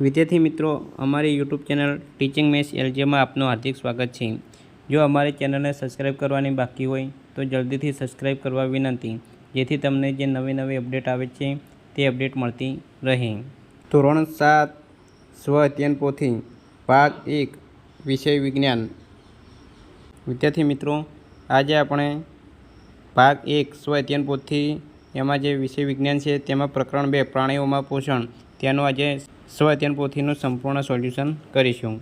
વિદ્યાર્થી મિત્રો, અમારી યુટ્યુબ ચેનલ ટીચિંગ મેસ એલજીમાં આપનું હાર્દિક સ્વાગત છે. જો અમારી ચેનલને સબસ્ક્રાઇબ કરવાની બાકી હોય, તો જલ્દીથી સબસ્ક્રાઇબ કરવા વિનંતી. જેથી તમને જે નવી નવી અપડેટ આવે છે, તે અપડેટ મળતી રહે. ધોરણ સાત, સ્વ અધ્યયન પોથી, ભાગ એક, વિષય વિજ્ઞાન. વિદ્યાર્થી મિત્રો, આજે આપણે ભાગ એક, સ્વ અધ્યયન પોથી, એમાં જે વિષય વિજ્ઞાન છે, તેમાં પ્રકરણ બે, પ્રાણીઓમાં પોષણ. તેનું આજે સ્વ અધ્યયન પોથીનું સંપૂર્ણ સોલ્યુશન કરીશું.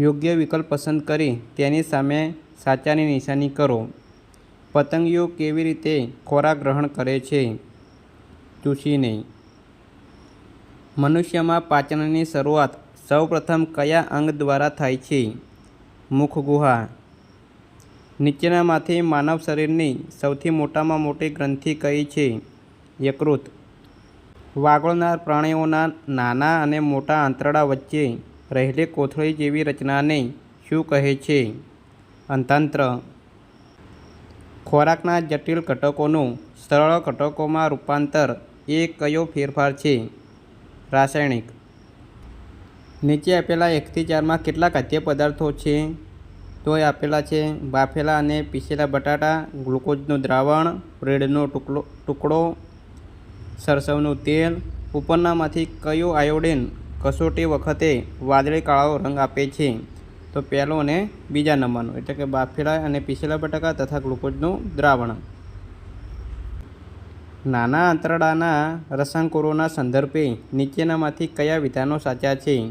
યોગ્ય વિકલ્પ પસંદ કરી તેની સામે સાચાની નિશાની કરો. પતંગીઓ કેવી રીતે ખોરાક ગ્રહણ કરે છે? ચૂસીને મનુષ્યમાં પાચનની શરૂઆત સૌપ્રથમ કયા અંગ દ્વારા થાય છે? મુખ ગુહા નીચેનામાંથી માનવ શરીરની સૌથી મોટામાં મોટી ગ્રંથિ કઈ છે? યકૃત. વાગોળનાર પ્રાણીઓના નાના અને મોટા આંતરડા વચ્ચે રહેલી કોથળી જેવી રચનાને શું કહે છે? અંતાંત્ર. ખોરાકના જટિલ ઘટકોનું સરળ ઘટકોમાં રૂપાંતર એ કયો ફેરફાર છે? રાસાયણિક. નીચે આપેલા એકથી ચારમાં કેટલા ખાદ્ય પદાર્થો છે? તો એ આપેલા છે બાફેલા અને પીસેલા બટાટા, ગ્લુકોઝનું દ્રાવણ, બ્રેડનો ટુકડો ટુકડો સરસવનું તેલ, ઉપરનામાંથી કયો આયોડિન કસોટી વખતે વાદળી કાળો રંગ આપે છે? તો પહેલો અને બીજા નંબરનો, એટલે કે બાફેલા અને પીસેલા બટાકા તથા ગ્લુકોઝનું દ્રાવણ. નાના આંતરડાના રસાંકુરોના સંદર્ભે નીચેનામાંથી કયા વિધાનો સાચા છે?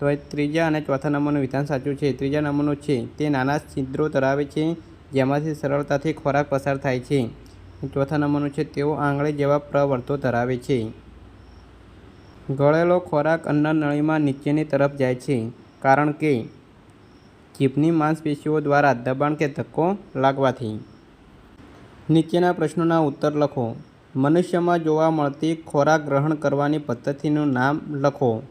તો ત્રીજા અને ચોથા નંબરનું વિધાન સાચું છે. ત્રીજા નંબરનું છે, તે નાના છિદ્રો ધરાવે છે, જેમાંથી સરળતાથી ખોરાક પસાર થાય છે. ચોથા નંબરનું છે, તેઓ આંગળી જેવા પ્રવર્તો ધરાવે છે. ગળેલો ખોરાક અન્નનળીમાં નીચેની તરફ જાય છે, કારણ કે જીભની માંસપેશીઓ દ્વારા દબાણ કે ધક્કો લાગવાથી. નીચેના પ્રશ્નોના ઉત્તર લખો. મનુષ્યમાં જોવા મળતી ખોરાક ગ્રહણ કરવાની પદ્ધતિનું નામ લખો.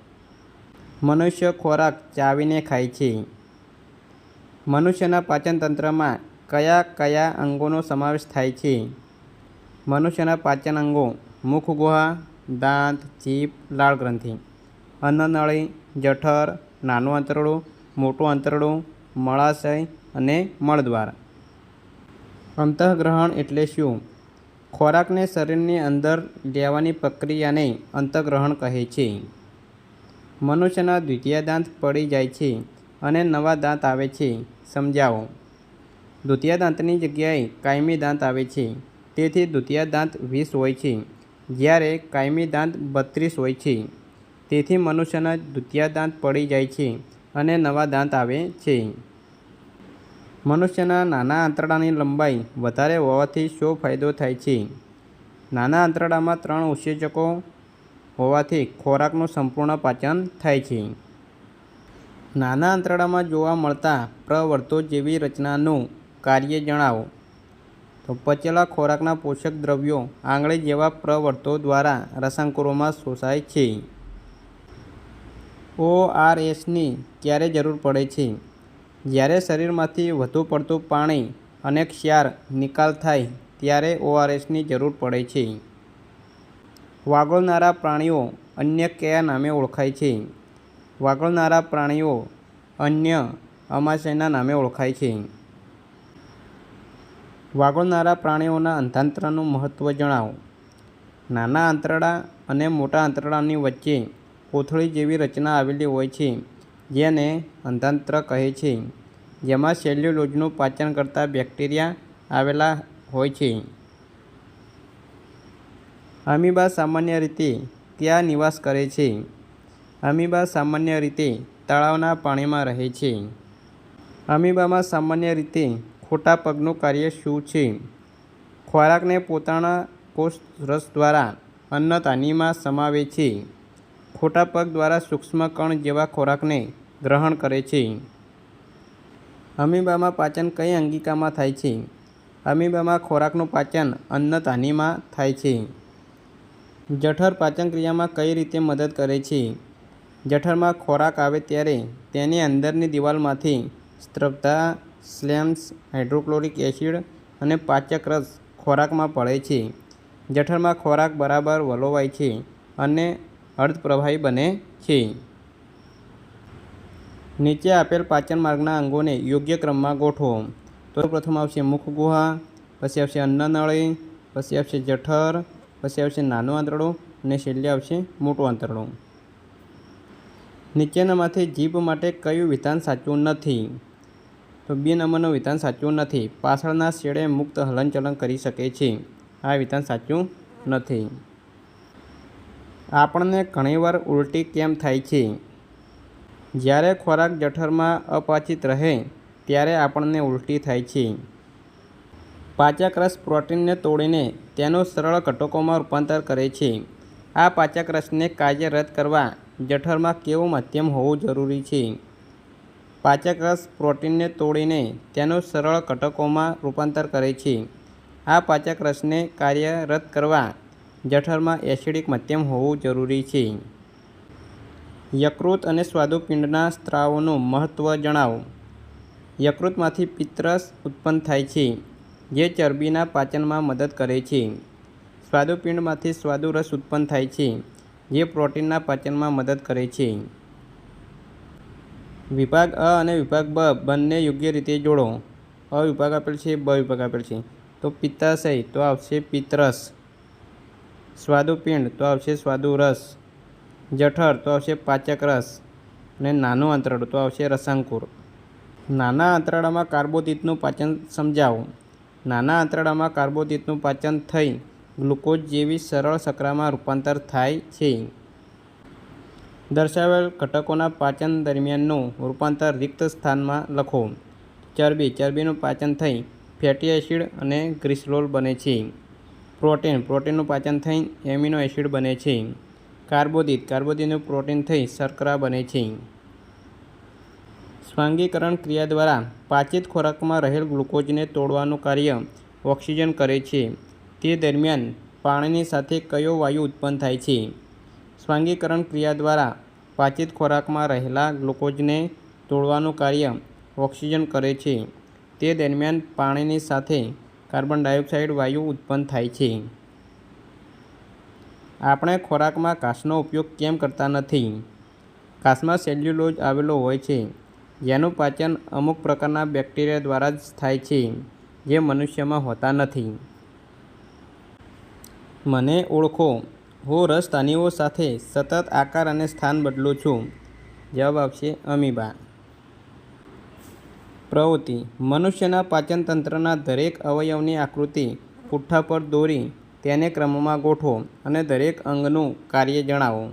મનુષ્ય ખોરાક ચાવીને ખાય છે. મનુષ્યના પાચનતંત્રમાં કયા કયા અંગોનો સમાવેશ થાય છે? મનુષ્યના પાચન અંગો, મુખ ગુહા, દાંત જીભ લાળ ગ્રંથિ. અન્નનળી જઠર, નાનું આંતરડું મોટું આંતરડું મળાશય અને મળદ્વાર. અંતઃગ્રહણ એટલે શું? ખોરાકને શરીરની અંદર લેવાની પ્રક્રિયાને અંતઃગ્રહણ કહે છે. મનુષ્યના દ્વિતીય દાંત પડી જાય છે અને નવા દાંત આવે છે. સમજાવો. દ્વિતીય દાંતની જગ્યાએ કાયમી દાંત આવે છે. તેથી દ્વિતીય દાંત વીસ હોય છે. જ્યારે કાયમી દાંત બત્રીસ હોય છે. તેથી મનુષ્યના દ્વિતીય દાંત પડી જાય છે અને નવા દાંત આવે છે. મનુષ્યના નાના આંતરડાની લંબાઈ વધારે હોવાથી શો ફાયદો થાય છે? નાના આંતરડામાં ત્રણ ઉત્સેચકો હોવાથી ખોરાકનું સંપૂર્ણ પાચન થાય છે. નાના આંતરડામાં જોવા મળતા પ્રવર્તો જેવી રચનાનું કાર્ય જણાવો. તો પચેલા ખોરાકના પોષક દ્રવ્યો આંગળી જેવા પ્રવર્તો દ્વારા રસાંકુરોમાં શોષાય છે. ઓઆરએસની ક્યારે જરૂર પડે છે? જ્યારે શરીરમાંથી વધુ પડતું પાણી અને ક્ષાર નિકાલ થાય ત્યારે ઓઆરએસની જરૂર પડે છે. વાગોળનારા પ્રાણીઓ અન્ય કયા નામે ઓળખાય છે? વાગોળનારા પ્રાણીઓ અન્ય અમાશયના નામે ઓળખાય છે. વાગોળનારા પ્રાણીઓના અંધાંતરાનું મહત્ત્વ જણાવો. નાના આંતરડા અને મોટા આંતરડાની વચ્ચે કોથળી જેવી રચના આવેલી હોય છે, જેને અંધાંત્ર કહે છે. જેમાં સેલ્યુલોઝનું પાચન કરતા બેક્ટેરિયા આવેલા હોય છે. અમીબા સામાન્ય રીતે ત્યાં નિવાસ કરે છે. અમીબા સામાન્ય રીતે તળાવના પાણીમાં રહે છે. અમીબામાં સામાન્ય રીતે ખોટા પગનું કાર્ય શું છે? ખોરાકને પોતાના કોષ રસ દ્વારા અન્નતાનીમાં સમાવે છે. ખોટા પગ દ્વારા સૂક્ષ્મ કણ જેવા ખોરાકને ગ્રહણ કરે છે. અમીબામાં પાચન કઈ અંગિકામાં થાય છે? અમીબામાં ખોરાકનું પાચન અન્નતાનીમાં થાય છે. જઠર પાચન ક્રિયામાં કઈ રીતે મદદ કરે છે? જઠરમાં ખોરાક આવે ત્યારે તેની અંદરની દિવાલમાંથી સ્ત્રવતા સ્લેમ્સ હાઇડ્રોક્લોરિક એસિડ અને પાચક રસ ખોરાકમાં પડે છે. જઠરમાં ખોરાક બરાબર વલોવાય છે અને અર્ધપ્રવાહી બને છે. નીચે આપેલ પાચન માર્ગના અંગોને યોગ્ય ક્રમમાં ગોઠવો. તો પ્રથમ આવશે મુખ ગુહા, પછી આવશે અન્નનળી પછી આવશે જઠર, પછી આવશે નાનું આંતરડું અને છેલ્લે આવશે મોટું આંતરડું. નીચેનામાંથી જીભ માટે કયું વિધાન સાચું નથી? તો બે નંબરનું વિધાન સાચું નથી. પાછળના છેડે મુક્ત હલનચલન કરી શકે છે. આ વિધાન સાચું નથી. આપણને ઘણીવાર ઉલટી કેમ થાય છે? જ્યારે ખોરાક જઠરમાં અપાચિત રહે, ત્યારે આપણને ઉલટી થાય છે. પાચાક્રસ પ્રોટીનને તોડીને તેનું સરળ ઘટકોમાં રૂપાંતર કરે છે. આ પાચક રસને કાર્યરત કરવા જઠરમાં કેવું માધ્યમ હોવું જરૂરી છે? પાચક રસ પ્રોટીનને તોડીને તેનું સરળ ઘટકોમાં રૂપાંતર કરે છે. આ પાચક રસને કાર્યરત કરવા જઠરમાં એસિડિક મધ્યમ હોવું જરૂરી છે. યકૃત અને સ્વાદુપિંડના સ્ત્રાવોનું મહત્ત્વ જણાવો. યકૃતમાંથી પિત્તરસ ઉત્પન્ન થાય છે, જે ચરબીના પાચનમાં મદદ કરે છે. સ્વાદુપિંડમાંથી સ્વાદુરસ ઉત્પન્ન થાય છે, જે પ્રોટીનના પાચનમાં મદદ કરે છે. વિભાગ અ અને વિભાગ બ બંને યોગ્ય રીતે જોડો. અ વિભાગ આપેલ છે, બ વિભાગ આપેલ છે. તો પિત્તાશય, તો આવશે પિત્તરસ સ્વાદુપિંડ, તો આવશે સ્વાદુરસ. જઠર, તો આવશે પાચક રસ અને નાનું આંતરડું, તો આવશે રસાંકુર. નાના આંતરડામાં કાર્બોદિતનું પાચન સમજાવો. નાના આંતરડામાં કાર્બોદિતનું પાચન થઈ ગ્લુકોઝ જેવી સરળ સકરામાં રૂપાંતર થાય છે. દર્શાવેલ ઘટકોના પાચન દરમિયાનનું રૂપાંતર રિક્ત સ્થાનમાં લખો. ચરબી, ચરબીનું પાચન થઈ ફેટી એસિડ અને ગ્લિસરોલ બને છે. પ્રોટીન, પ્રોટીનનું પાચન થઈ એમિનો એસિડ બને છે. કાર્બોદિત, કાર્બોદિતનું પ્રોટીન થઈ શર્કરા બને છે. સ્વાંગીકરણ ક્રિયા દ્વારા પાચિત ખોરાકમાં રહેલ ગ્લુકોઝને તોડવાનું કાર્ય ઓક્સિજન કરે છે. તે દરમિયાન પાણીની સાથે કયો વાયુ ઉત્પન્ન થાય છે? સ્વાંગીકરણ ક્રિયા દ્વારા પાચિત ખોરાકમાં રહેલા ગ્લુકોઝને તોડવાનું કાર્ય ઓક્સિજન કરે છે. તે દરમિયાન પાણીની સાથે કાર્બન ડાયોક્સાઇડ વાયુ ઉત્પન્ન થાય છે. આપણે ખોરાકમાં કાસનો ઉપયોગ કેમ કરતા નથી? કાસમાં સેલ્યુલોઝ આવેલો હોય છે. જેનું પાચન અમુક પ્રકારના બેક્ટેરિયા દ્વારા જ થાય છે, જે મનુષ્યમાં હોતા નથી. મને ઓળખો. હું રસધાનીઓ સાથે સતત આકાર અને સ્થાન બદલું છું. જવાબ આવશે અમીબા. પ્રવૃત્તિ. મનુષ્યના પાચનતંત્રના દરેક અવયવની આકૃતિ પુઠ્ઠા પર દોરી તેને ક્રમમાં ગોઠવો અને દરેક અંગનું કાર્ય જણાવો.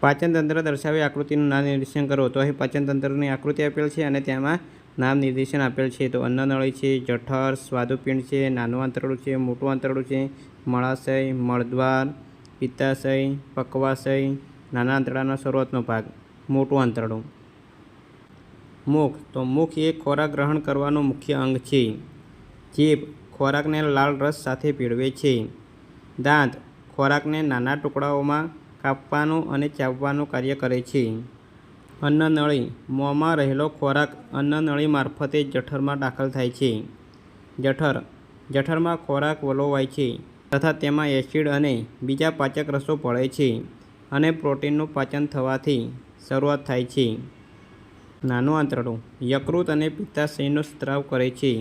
પાચનતંત્ર દર્શાવી આકૃતિનું નામ નિર્દેશન કરો. તો અહીં પાચનતંત્રની આકૃતિ આપેલ છે અને તેમાં નામ નિર્દેશન આપેલ છે. તો અન્નનળી છે, જઠર, સ્વાદુપિંડ છે, નાનું આંતરડું છે, મોટું આંતરડું છે મળાશય, મળદ્વાર, પિત્તાશય, પકવાશય, નાના આંતરડાનો શરૂઆતનો ભાગ, મોટું આંતરડું. મુખ. તો મુખ એ ખોરાક ગ્રહણ કરવાનું મુખ્ય અંગ છે. જીભ ખોરાકને લાલ રસ સાથે પીળવે છે. દાંત ખોરાકને નાના ટુકડાઓમાં કાપવાનું અને ચાવવાનું કાર્ય કરે છે. અન્નનળી. મોંમાં રહેલો ખોરાક અન્નનળી મારફતે જઠરમાં દાખલ થાય છે. જઠર. જઠરમાં ખોરાક વલોવાય છે. તથા તેમાં એસિડ અને બીજા પાચક રસો ભળે છે અને પ્રોટીનનું પાચન થવાથી શરૂઆત થાય છે. નાનું આંતરડું, યકૃત અને પિત્તાશયનો સ્ત્રાવ કરે છે.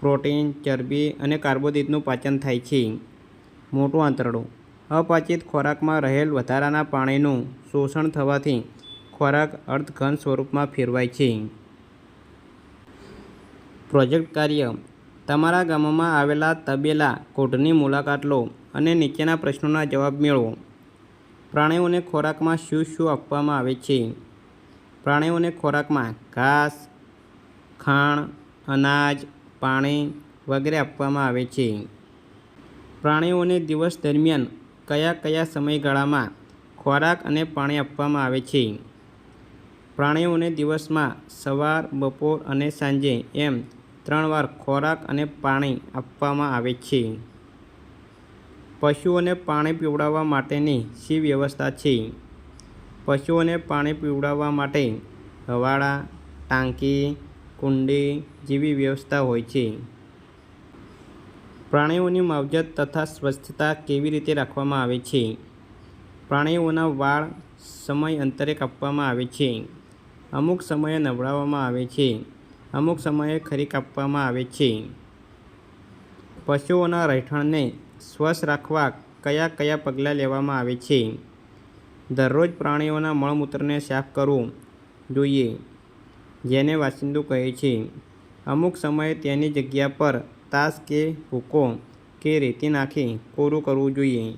પ્રોટીન, ચરબી અને કાર્બોદિતનું પાચન થાય છે. મોટું આંતરડું, અપાચિત ખોરાકમાં રહેલ વધારાના પાણીનું શોષણ થવાથી ખોરાક અર્ધઘન સ્વરૂપમાં ફેરવાય છે. પ્રોજેક્ટ કાર્ય તમારા ગામમાં આવેલા તબેલા કોઢની મુલાકાત લો અને નીચેના પ્રશ્નોના જવાબ મેળવો. પ્રાણીઓને ખોરાકમાં શું શું આપવામાં આવે છે? પ્રાણીઓને ખોરાકમાં ઘાસ, ખાણ, અનાજ, પાણી વગેરે આપવામાં આવે છે. પ્રાણીઓને દિવસ દરમિયાન કયા કયા સમયગાળામાં ખોરાક અને પાણી આપવામાં આવે છે? પ્રાણીઓને દિવસમાં સવાર, બપોર અને સાંજે એમ ત્રણ વાર ખોરાક અને પાણી આપવામાં આવે છે. પશુઓને પાણી પીવડાવવા માટેની શી વ્યવસ્થા છે? પશુઓને પાણી પીવડાવવા માટે હવાડા, ટાંકી, કુંડી જેવી વ્યવસ્થા હોય છે. પ્રાણીઓની માવજત તથા સ્વચ્છતા કેવી રીતે રાખવામાં આવે છે? પ્રાણીઓના વાળ સમય અંતરે કાપવામાં આવે છે. અમુક સમયે નવડાવવામાં આવે છે. અમુક સમયે ખરી કાપવામાં આવે છે. પશુઓના રહેઠાણને સ્વસ્થ રાખવા કયા કયા પગલાં લેવામાં આવે છે? દરરોજ પ્રાણીઓના મળમૂત્રને સાફ કરવું જોઈએ, જેને વાસિંદુ કહે છે. અમુક સમયે તેની જગ્યા પર તાશ કે ભૂકો કે રેતી નાખી કોરું કરવું જોઈએ.